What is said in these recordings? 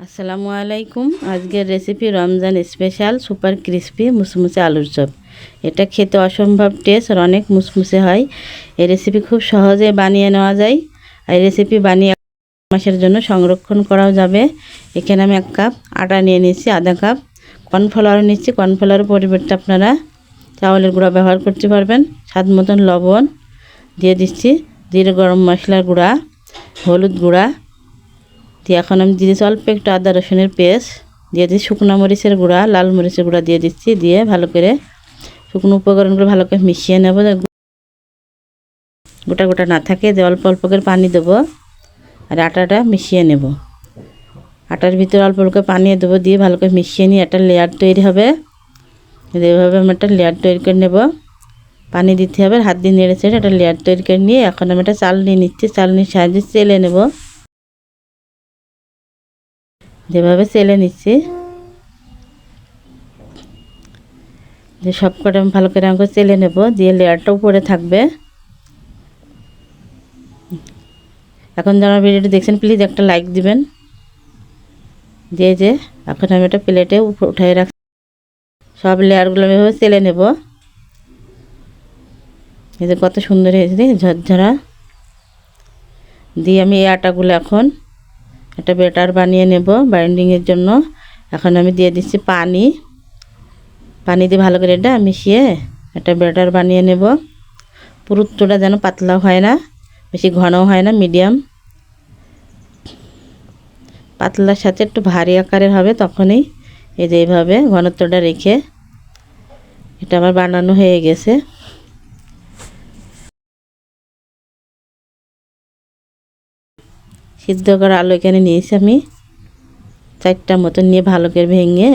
আসসালামু আলাইকুম। আজকের recipe Ramzan special super crispy মুসমুসে আলুর চপ। এটা খেতে অসম্ভব টেস্ট আর অনেক মুসমুসে হয়। এই রেসিপি খুব সহজে বানিয়ে নেওয়া যায়। আর এই রেসিপি বানিয়ে মাসের জন্য সংরক্ষণ করাও যাবে। এখানে আমি এক কাপ আটা নিয়ে নিচ্ছি আধা কাপ কর্নফ্লাওয়ার নিচ্ছি, কর্নফ্লাওয়ারের পরিবর্তে আপনারা চাউলের গুঁড়া ব্যবহার করতে পারবেন। স্বাদ মতন লবণ দিয়ে দিচ্ছি। জিরে গরম মশলার গুঁড়া, হলুদ গুঁড়া দিয়ে এখন আমি দিয়ে দিচ্ছি অল্প একটু আদা রসুনের পেস্ট দিয়ে দিচ্ছি শুকনো মরিচের গুঁড়া, লাল মরিচের গুঁড়া দিয়ে দিচ্ছি, দিয়ে ভালো করে শুকনো উপকরণগুলো ভালো করে মিশিয়ে নেব। গোটা গোটা না থাকে যে অল্প অল্প করে পানি দেবো আর আটাটা মিশিয়ে নেব। আটার ভিতরে অল্প অল্প পানি দেবো, দিয়ে ভালো করে মিশিয়ে নিয়ে একটা লেয়ার তৈরি হবে। এইভাবে আমি একটা লেয়ার তৈরি করে নেব। পানি দিতে হবে, হাত দিয়ে নেড়ে ছেড়ে একটা লেয়ার তৈরি করে নিয়ে এখন আমি একটা চাল নিয়ে নিচ্ছি, চালনির সাহায্যে চেলে নেব। যেভাবে চেলে নিচ্ছি। যে সব কটা আমি ভালো করে আমাকে চেলে নেব, দিয়ে লেয়ারটা উপরে থাকবে। এখন যারা ভিডিওটি দেখছেন প্লিজ একটা লাইক দিবেন। দিয়ে যে এখন আমি একটা প্লেটে উঠাই রাখ, সব লেয়ারগুলো আমি এভাবে চেলে নেব। এই যে কত সুন্দর হয়েছে ঝরঝরা। দিয়ে আমি এই আটাগুলো এখন একটা বেটার বানিয়ে নেব বাইন্ডিংয়ের জন্য। এখন আমি দিয়ে দিচ্ছি পানি। পানি দিয়ে ভালো করে এটা মিশিয়ে একটা বেটার বানিয়ে নেব। পুরুত্বটা যেন পাতলা হয় না, বেশি ঘনও হয় না, মিডিয়াম। পাতলার সাথে একটু ভারী আকারের হবে তখনই। এই যে এইভাবে ঘনত্বটা রেখে এটা আমার বানানো হয়ে গেছে। সিদ্ধ করা আলু এখানে নিয়েছি আমি। চারটা মতো নিয়ে ভালো করে ভেঙে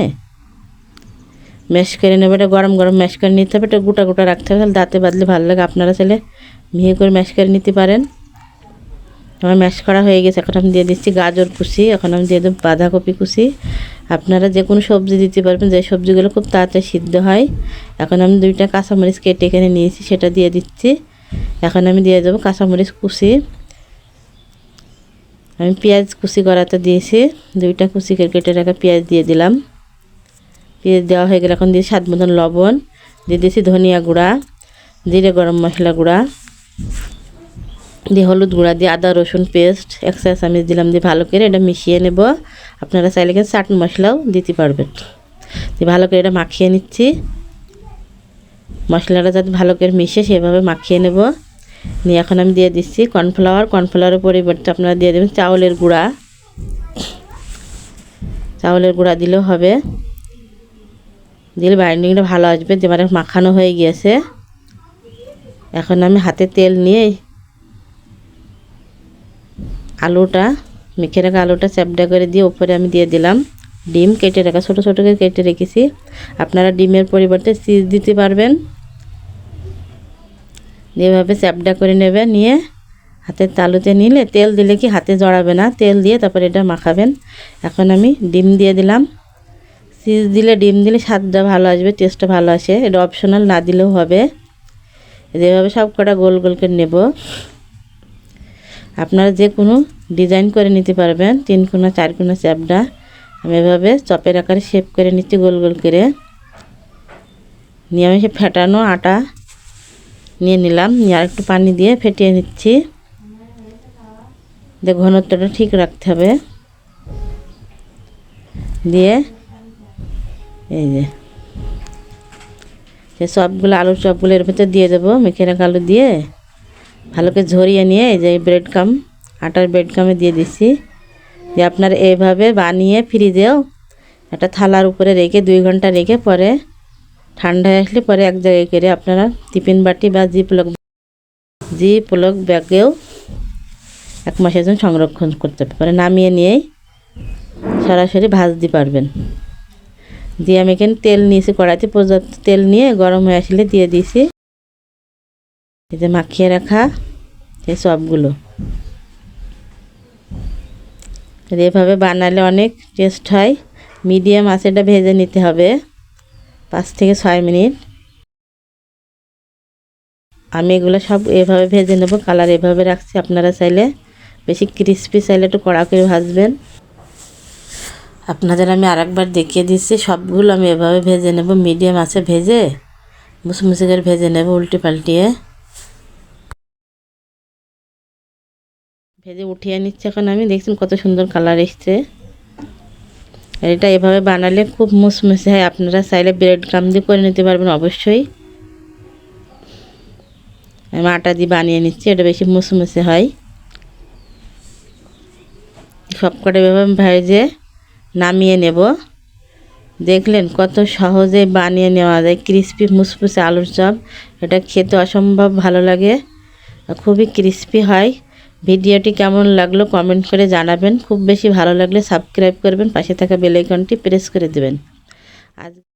ম্যাশ করে নেবে। এটা গরম গরম ম্যাশ করে নিতে হবে। এটা গোটা গোটা রাখতে হবে। তাহলে দাঁতে বাদলে ভালো লাগে। আপনারা চাইলে মিহি করে ম্যাশ করে নিতে পারেন। আমার ম্যাশ করা হয়ে গেছে। এখন আমি দিয়ে দিচ্ছি গাজর কুচি। এখন আমি দিয়ে দেবো বাঁধাকপি কুচি। আপনারা যে কোনো সবজি দিতে পারবেন। যে সবজিগুলো খুব তাড়াতাড়ি সিদ্ধ হয়। এখন আমি দুইটা কাঁচামরিচ কেটে এখানে নিয়েছি। সেটা দিয়ে দিচ্ছি। এখন আমি দিয়ে দেবো কাঁচামরিচ কুচি। আমি পেঁয়াজ কুচি করাতে দিয়েছি। দুইটা কুচি কেটে রাখা পেঁয়াজ দিয়ে দিলাম। পেঁয়াজ দেওয়া হয়ে গেলে এখন দিয়ে স্বাদ মতন লবণ, দিয়ে দিয়েছি ধনিয়া গুঁড়া, জিরে গরম মশলা গুঁড়া, দিয়ে হলুদ গুঁড়া, দিয়ে আদা, রসুন পেস্ট, এক চা চামচ দিলাম দিয়ে ভালো করে এটা মিশিয়ে নেব। আপনারা চাইলে কিন্তু চাট মশলাও দিতে পারবেন। দিয়ে ভালো করে এটা মাখিয়ে নিচ্ছি। মশলাটা যাতে ভালো করে মিশে সেভাবে মাখিয়ে নেব। নিয়ে এখন আমি দিয়ে দিচ্ছি কর্নফ্লাওয়ার। কর্নফ্লাওয়ারের পরিবর্তে আপনারা দিয়ে দেবেন চাউলের গুঁড়া। চাউলের গুঁড়া দিলেও হবে। দিলে বাইন্ডিংটা ভালো আসবে, যে মানে মাখানো হয়ে গিয়েছে। এখন আমি হাতে তেল নিয়ে আলুটা, মেখে রাখা আলুটা চ্যাপটা করে দিয়ে উপরে আমি দিয়ে দিলাম ডিম। কেটে রাখা, ছোটো ছোটো করে কেটে রেখেছি। আপনারা ডিমের পরিবর্তে চিজ দিতে পারবেন। এভাবে চ্যাপটা করে নেবে নিয়ে হাতের তালুতে নিলে তেল দিলে কি হাতে জড়াবে না? তেল দিয়ে তারপরে এটা মাখাবেন। এখন আমি ডিম দিয়ে দিলাম। চিজ দিলে ডিম দিলে স্বাদটা ভালো আসবে টেস্টটা ভালো আসে। এটা অপশনাল না দিলেও হবে। যেভাবে সব কটা গোল গোল করে নেব। আপনারা যে কোনো ডিজাইন করে নিতে পারবেন, তিন কোনা, চার কোনা চ্যাপটা। আমি এভাবে চপের আকারে শেপ করে নিচ্ছি গোল গোল করে। নিয়ে আমি সে ফেটানো আটা নিয়ে নিলাম। আর একটু পানি দিয়ে ফেটিয়ে নিচ্ছি। দিয়ে ঘনত্বটা ঠিক রাখতে হবে। দিয়ে এই যে সবগুলো আলুর চপগুলো এর ভেতর দিয়ে দেবো মেখে রাখা আলু দিয়ে। ভালো করে ঝরিয়ে নিয়ে এই যে ব্রেড কাম আটার ব্রেড কামে দিয়ে দিচ্ছি। যে আপনার এভাবে বানিয়ে ফ্রিজেও একটা থালার উপরে রেখে দুই ঘণ্টা রেখে পরে ঠান্ডা আসলে পরে এক জায়গায় করে আপনারা টিফিন বাটি বা জি প্লগ জি প্লগ ব্যাগেও এক মাসের জন্য সংরক্ষণ করতে পারে নামিয়ে নিয়েই সরাসরি ভাজতে পারবেন। দিয়ে আমি এখানে তেল নিয়েছি, কড়াইতে পর্যাপ্ত তেল নিয়ে গরম হয়ে আসলে দিয়ে দিয়েছি। এই যে মাখিয়ে রাখা এই সবগুলো। এভাবে বানালে অনেক টেস্ট হয়। মিডিয়াম আঁচেটা ভেজে নিতে হবে। পাঁচ থেকে ছয় মিনিট। আমি এগুলো সব এভাবে ভেজে নেব, কালার এভাবে রাখছি। আপনারা চাইলে বেশি ক্রিস্পি চাইলে একটু কড়া করে ভাজবেন। আপনাদের আমি আরেকবার দেখিয়ে দিচ্ছি, সবগুলো আমি এভাবে ভেজে নেব, মিডিয়াম আছে ভেজে মুসমুসে করে ভেজে নেব উল্টে পাল্টিয়ে। ভেজে উঠিয়ে নিচ্ছে এখন আমি, দেখছেন কত সুন্দর কালার এসছে। আর এটা এভাবে বানালে খুব মুসমুসে হয়। আপনারা চাইলে ব্রেড কাম দিয়ে করে নিতে পারবেন অবশ্যই। আমি আটা দিয়ে বানিয়ে নিচ্ছি, এটা বেশি মুসমুসে হয়। সব কটা এভাবে ভেজে নামিয়ে নেব। দেখলেন কত সহজে বানিয়ে নেওয়া যায় ক্রিস্পি মুসমুসে আলুর চপ। এটা খেতে অসম্ভব ভালো লাগে খুবই ক্রিস্পি হয়। ভিডিওটি কেমন লাগল কমেন্ট করে জানাবেন। খুব বেশি ভালো লাগলে সাবস্ক্রাইব করবেন, পাশে থাকা বেলাইকনটি প্রেস করে দেবেন। আজ